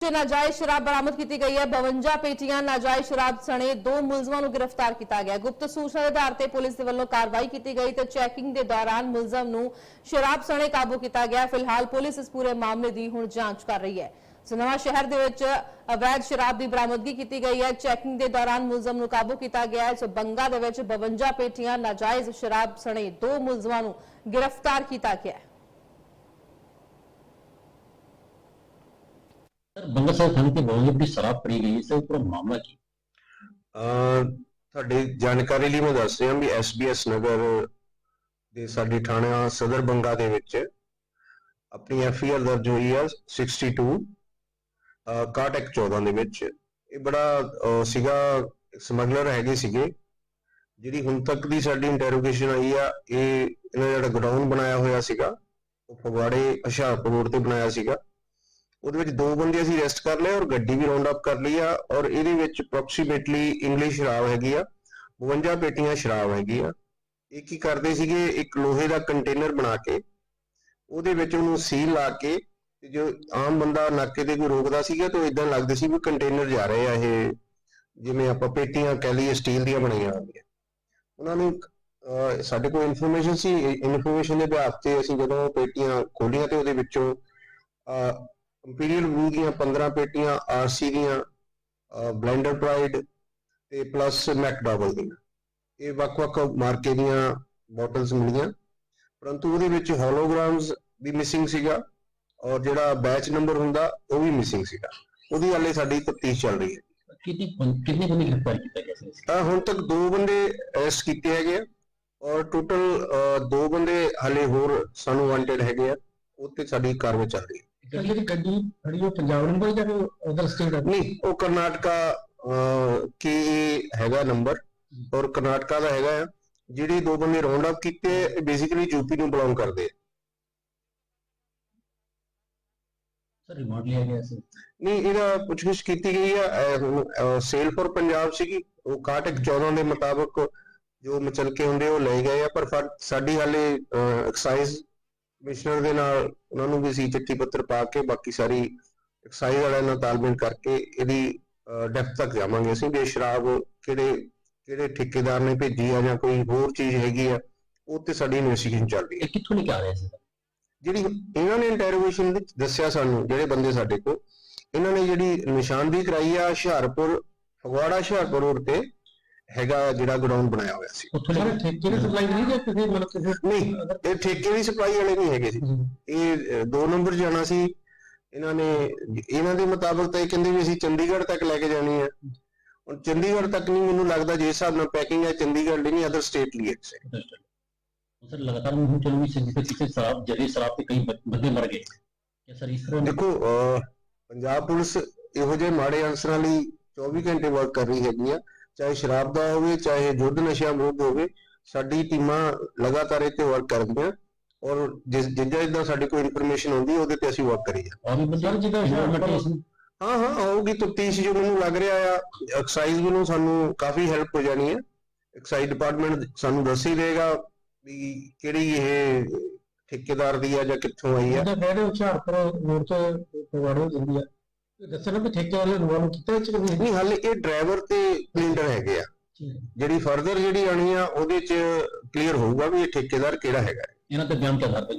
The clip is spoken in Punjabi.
ਚ ਨਾਜਾਇਜ਼ ਸ਼ਰਾਬ ਬਰਾਮਦ ਕੀਤੀ ਗਈ ਹੈ। 52 ਪੇਟੀਆਂ ਨਾਜਾਇਜ਼ ਸ਼ਰਾਬ ਸਣੇ ਦੋ ਮੁਲਜ਼ਮਾਂ ਨੂੰ ਗ੍ਰਿਫਤਾਰ ਕੀਤਾ ਗਿਆ। ਗੁਪਤ ਸੂਚਨਾ ਦੇ ਆਧਾਰ ਤੇ ਪੁਲਿਸ ਦੇ ਵੱਲੋਂ ਕਾਰਵਾਈ ਕੀਤੀ ਗਈ ਤੇ ਚੈਕਿੰਗ ਦੇ ਦੌਰਾਨ ਮੁਲਜ਼ਮ ਨੂੰ ਸ਼ਰਾਬ ਸਣੇ ਕਾਬੂ ਕੀਤਾ ਗਿਆ। ਫਿਲਹਾਲ ਪੁਲਿਸ ਇਸ ਪੂਰੇ ਮਾਮਲੇ ਦੀ ਹੁਣ ਜਾਂਚ ਕਰ ਰਹੀ ਹੈ। ਸੋ ਨਵਾਂ ਸ਼ਹਿਰ ਦੇ ਵਿੱਚ ਅਵੈਧ ਸ਼ਰਾਬ ਦੀ ਬਰਾਮਦਗੀ ਕੀਤੀ ਗਈ ਹੈ। ਚੈਕਿੰਗ ਦੇ ਦੌਰਾਨ ਮੁਲਜ਼ਮ ਨੂੰ ਕਾਬੂ ਕੀਤਾ ਗਿਆ ਹੈ। ਸੋ ਬੰਗਾ ਦੇ ਵਿੱਚ 52 ਪੇਟੀਆਂ ਨਾਜਾਇਜ਼ ਸ਼ਰਾਬ ਸਣੇ ਦੋ ਮੁਲਜ਼ਮਾਂ ਨੂੰ ਗ੍ਰਿਫਤਾਰ ਕੀਤਾ ਗਿਆ ਹੈ। ਸਰ ਬੰਗਾ ਸਾਹਿਬ ਥਾਣੇ ਤੇ ਬਹੁਤ ਵੱਡੀ ਸ਼ਰਾਬ ਫੜੀ ਗਈ ਇਸ ਉੱਪਰ ਮਾਮਲਾ ਕੀ? ਅਹ ਜਾਣਕਾਰੀ ਲਈ ਮੈਂ ਦੱਸ ਰਿਹਾ ਵੀ ਐਸਬੀਐਸ ਨਗਰ ਦੇ ਸਾਡੀ ਥਾਣਾ ਸਦਰ ਬੰਗਾ ਦੇ ਵਿੱਚ ਆਪਣੀ ਐਫਆਈਆਰ ਦਰਜ ਹੋਈ ਹੈ 62 ਅਹ 61 14 ਦੇ ਵਿੱਚ। ਇਹ ਬੜਾ ਅਹ, ਸੀਗਾ ਸਮਗਲਰ ਹੈਗੇ ਸੀਗੇ ਜਿਹੜੀ ਹੁਣ ਤੱਕ ਦੀ ਸਾਡੀ ਇੰਟਰੋਗੇਸ਼ਨ ਆਈ ਆ ਇਹ ਇਹਨਾਂ ਦਾ ਜਿਹੜਾ ਗਡਾਊਨ ਬਣਾਇਆ ਹੋਇਆ ਸੀਗਾ ਉਹ ਫਗਵਾੜੇ ਹੁਸ਼ਿਆਰਪੁਰ ਰੋਡ ਤੇ ਬਣਾਇਆ ਸੀਗਾ। ਉਹਦੇ ਵਿੱਚ ਦੋ ਬੰਦੇ ਅਸੀਂ ਅਰੈਸਟ ਕਰ ਲਏ ਔਰ ਗੱਡੀ ਵੀ ਰਾਉਂਡ ਅਪ ਕਰ ਲਈ ਆ ਔਰ ਇਹਦੇ ਵਿੱਚ ਅਪਰੋਕਸੀਮੇਟਲੀ ਇੰਗਲਿਸ਼ ਸ਼ਰਾਬ ਹੈਗੀ ਆ 52 ਪੇਟੀਆਂ ਸ਼ਰਾਬ ਹੈਗੀ ਆ। ਇਹ ਕੀ ਕਰਦੇ ਸੀਗੇ ਇੱਕ ਲੋਹੇ ਦਾ ਕੰਟੇਨਰ ਬਣਾ ਕੇ ਉਹਦੇ ਵਿੱਚ ਉਹਨੂੰ ਸੀਲ ਲਾ ਕੇ ਤੇ ਜੋ ਆਮ ਬੰਦਾ ਨਾਕੇ ਤੇ ਕੋਈ ਰੋਕਦਾ ਸੀਗਾ ਤਾਂ ਇਦਾਂ ਲੱਗਦਾ ਸੀ ਵੀ ਕੰਟੇਨਰ ਜਾ ਰਹੇ ਆ ਇਹ ਜਿਵੇਂ ਆਪਾਂ ਪੇਟੀਆਂ ਕਹਿ ਲਈਏ ਸਟੀਲ ਦੀਆਂ ਬਣਾਈਆਂ ਹੁੰਦੀਆਂ ਉਹਨਾਂ ਨੂੰ ਸਾਡੇ ਕੋਲ ਇਨਫੋਰਮੇਸ਼ਨ ਸੀ ਇਨਫੋਰਮੇਸ਼ਨ ਦੇ ਆਧਾਰ ਤੇ ਅਸੀਂ ਜਦੋਂ ਪੇਟੀਆਂ ਖੋਲੀਆਂ ਤੇ ਉਹਦੇ ਵਿੱਚੋਂ ਅਹ, ਇੰਪੀਰੀਅਲ ਬਲੂ ਦੀਆਂ 15 ਪੇਟੀਆਂ ਆਰਸੀ ਦੀਆਂ ਬਲੈਂਡਰ ਪ੍ਰਾਈਡ ਤੇ ਪਲੱਸ ਮੈਕਡੋਵਲ ਦੀਆਂ। ਇਹ ਵੱਖ-ਵੱਖ ਮਾਰਕੇ ਦੀਆਂ ਬੋਟਲਸ ਮਿਲੀਆਂ। ਪਰੰਤੂ ਉਹਦੇ ਵਿੱਚ ਹੋਲੋਗ੍ਰਾਮਸ ਵੀ ਮਿਸਿੰਗ ਸੀਗਾ ਔਰ ਜਿਹੜਾ ਬੈਚ ਨੰਬਰ ਹੁੰਦਾ ਉਹ ਵੀ ਮਿਸਿੰਗ ਸੀਗਾ। ਉਹਦੀ ਹਾਲੇ ਸਾਡੀ ਤਫਤੀਸ਼ ਚੱਲ ਰਹੀ ਹੈ। ਕਿੰਨੀ ਕਿੰਨੇ ਬੰਦੇ ਗ੍ਰਿਫਤਾਰ ਕੀਤਾ ਗਿਆ ਸੀ? ਤਾਂ ਹੁਣ ਤੱਕ ਦੋ ਬੰਦੇ ਅਰੈਸਟ ਕੀਤੇ ਹੈਗੇ ਆ ਔਰ ਟੋਟਲ ਦੋ ਬੰਦੇ ਹਾਲੇ ਹੋਰ ਸਾਨੂੰ ਵਾਂਟਡ ਹੈਗੇ ਆ। ਉਹ ਤੇ ਸਾਡੀ ਕਾਰਵਾਈ ਚੱਲ ਰਹੀ ਹੈ। ਜਿਹੜੀ ਗੱਡੀ ਖੜੀ ਉਹ ਪੰਜਾਬ ਨੰਬਰ ਜਾਂ ਅਦਰ ਸਟੇਟ ਹੈ ਨਹੀਂ ਉਹ ਕਰਨਾਟਕਾ ਕੀ ਹੈਗਾ ਨੰਬਰ ਔਰ ਕਰਨਾਟਕਾ ਦਾ ਹੈਗਾ ਜਿਹੜੇ ਦੋ ਬੰਦੇ ਰਾਉਂਡ ਅਪ ਕੀਤੇ ਬੇਸਿਕਲੀ ਯੂਪੀ ਨੂੰ ਬਿਲੋਂਗ ਕਰਦੇ ਆ। ਰਿਮਾਂਡ ਲਿਆ ਗਿਆ ਸੀ ਨਹੀਂ ਇਹਦਾ ਪੁੱਛਗਿੱਛ ਕੀਤੀ ਗਈ ਆ ਸੇਲ ਫॉर ਪੰਜਾਬ ਸੀਗੀ ਉਹ 61 14 ਦੇ ਮੁਤਾਬਕ ਜੋ ਮਚਲਕੇ ਹੁੰਦੇ ਉਹ ਲਏ ਗਏ ਆ ਪਰ ਫਰ- ਸਾਡੀ ਹਾਲੇ ਐਕਸਾਈਜ਼ ਕਮਿਸ਼ਨਰ ਦੇ ਨਾਲ ਉਹਨਾਂ ਨੂੰ ਵੀ ਸੀ ਚਿੱਠੀ ਪੱਤਰ ਪਾ ਕੇ ਬਾਕੀ ਸਾਰੀ ਐਕਸਾਈਜ਼ ਵਾਲਿਆਂ ਨਾਲ ਤਾਲਮੇਲ ਕਰਕੇ ਇਹਦੀ ਡੈਪਥ ਤੱਕ ਜਾਵਾਂਗੇ ਅਸੀਂ ਵੀ ਸ਼ਰਾਬ ਕਿਹੜੇ ਕਿਹੜੇ ਠੇਕੇਦਾਰ ਨੇ ਭੇਜੀ ਆ ਜਾਂ ਕੋਈ ਹੋਰ ਚੀਜ਼ ਹੈਗੀ ਆ ਉਹ ਤੇ ਸਾਡੀ ਇਨਵੈਸਟੀਗੇਸ਼ਨ ਚੱਲ ਰਹੀ ਹੈ। ਕਿੱਥੋਂ ਲੈ ਕੇ ਆ ਰਿਹਾ ਸੀ? ਜਿਹੜੀ ਇਹਨਾਂ ਨੇ ਇੰਟਰੋਗੇਸ਼ਨ ਵਿੱਚ ਦੱਸਿਆ ਸਾਨੂੰ ਜਿਹੜੇ ਬੰਦੇ ਸਾਡੇ ਕੋਲ ਇਹਨਾਂ ਨੇ ਜਿਹੜੀ ਨਿਸ਼ਾਨਦੀ ਕਰਾਈ ਆ ਹੁਸ਼ਿਆਰਪੁਰ ਫਗਵਾੜਾ ਹੁਸ਼ਿਆਰਪੁਰ ਰੋਡ ਤੇ ਹੈਗਾ ਜਿਹੜਾ ਗਰਾਊਂਡ ਬਣਾਇਆ ਹੋਇਆ ਸੀ। ਉੱਥੋਂ ਸਾਰੇ ਠੇਕੇ ਦੀ ਸਪਲਾਈ ਨਹੀਂ ਜਾਂ ਕਿਸੇ ਮਤਲਬ ਕਿਸੇ ਨਹੀਂ ਇਹ ਠੇਕੇ ਦੀ ਸਪਲਾਈ ਵਾਲੇ ਨਹੀਂ ਹੈਗੇ ਸੀ। ਇਹ ਅਹ, ਦੋ ਨੰਬਰ ਜਾਣਾ ਸੀ। ਇਹਨਾਂ ਨੇ ਇਹਨਾਂ ਦੇ ਮੁਤਾਬਕ ਤਾਂ ਇਹ ਕਹਿੰਦੇ ਵੀ ਅਸੀਂ ਚੰਡੀਗੜ੍ਹ ਤੱਕ ਲੈ ਕੇ ਜਾਣੀ ਹੈ। ਹੁਣ ਚੰਡੀਗੜ੍ਹ ਤੱਕ ਨਹੀਂ ਮੈਨੂੰ ਲੱਗਦਾ ਜੇ ਹਿਸਾਬ ਨਾਲ ਪੈਕਿੰਗ ਹੈ ਚੰਡੀਗੜ੍ਹ ਲਈ ਨਹੀਂ ਅਦਰ ਸਟੇਟ ਲਈ ਹੈ ਸਰ ਲਗਾਤਾਰ ਮੁਹਿੰਮ ਚੱਲੂ ਸੀ ਜਿੱਥੇ ਕਿਸੇ ਸ਼ਰਾਬ ਜਰੀ ਸ਼ਰਾਬ ਤੇ ਕਈ ਬੰਦੇ ਮਰ ਗਏ। ਕਿ ਸਰ ਇਸ ਤਰ੍ਹਾਂ ਦੇਖੋ ਪੰਜਾਬ ਪੁਲਿਸ ਇਹੋ ਜਿਹੇ ਮਾੜੇ ਅਨਸਰਾਂ ਲਈ 24 ਘੰਟੇ ਵਰਕ ਕਰ ਰਹੀ ਹੈਗੀ ਆ। ਚਾਹੇ ਸ਼ਰਾਬ ਦਾ ਹੋਵੇ ਚਾਹੇ ਯੁੱਧ ਨਸ਼ਾ ਵਿਰੁੱਧ ਹੋਵੇ ਸਾਡੀ ਟੀਮਾਂ ਲਗਾਤਾਰ ਇਹ ਤੇ ਵਰਕ ਕਰਦੀਆਂ ਔਰ ਜਿਸ ਜਿੱਦਾਂ ਜਿੱਦਾਂ ਸਾਡੀ ਕੋਈ ਇਨਫੋਰਮੇਸ਼ਨ ਆਉਂਦੀ ਹੈ ਉਹਦੇ ਤੇ ਅਸੀਂ ਵਰਕ ਕਰੀਏ। ਸਰ, ਜਿੱਦਾਂ implementation- ਹਾਂ ਹਾਂ ਆਊਗੀ ਤਫਤੀਸ਼ ਜੋ ਮੈਨੂੰ ਲੱਗ ਰਿਹਾ ਆ ਐਕਸਾਈਜ਼ ਵੱਲੋਂ ਸਾਨੂੰ ਕਾਫੀ ਹੈਲਪ ਹੋ ਜਾਣੀ ਹੈ। ਐਕਸਾਈਜ਼ ਡਿਪਾਰਟਮੈਂਟ ਸਾਨੂੰ ਦੱਸ ਹੀ ਦੇਗਾ ਵੀ ਕਿਹੜੀ ਇਹ ਠੇਕੇਦਾਰ ਦੀ ਆ ਜਾਂ ਕਿੱਥੋਂ ਆਈ ਆ। ਉਹਦਾ ਕਹਿੰਦੇ ਹੁਸ਼ਿਆਰਪੁਰ ਰੋਡ ਤੋਂ ਪਵਾੜੋ ਜਾਂਦੀ ਆ। ਦੱਸਣਾ ਵੀ ਠੇਕੇ ਵਾਲੇ ਨੂੰ ਨੂੰ ਕੀਤਾ ਇਹ ਚ ਨਹੀਂ ਹਾਲੇ ਇਹ ਡਰਾਈਵਰ ਤੇ ਕਲੀਨਰ ਹੈਗੇ ਆ। ਜਿਹੜੀ ਫਰਦਰ ਜਿਹੜੀ ਆਣੀ ਆ ਉਹਦੇ ਚ ਕਲੀਅਰ ਹੋਊਗਾ ਵੀ ਇਹ ਠੇਕੇਦਾਰ ਕਿਹੜਾ ਹੈਗਾ। ਇਹਨਾਂ ਤੇ ਬਿਆਨ ਕੇ ਆਧਾਰ ਤੇ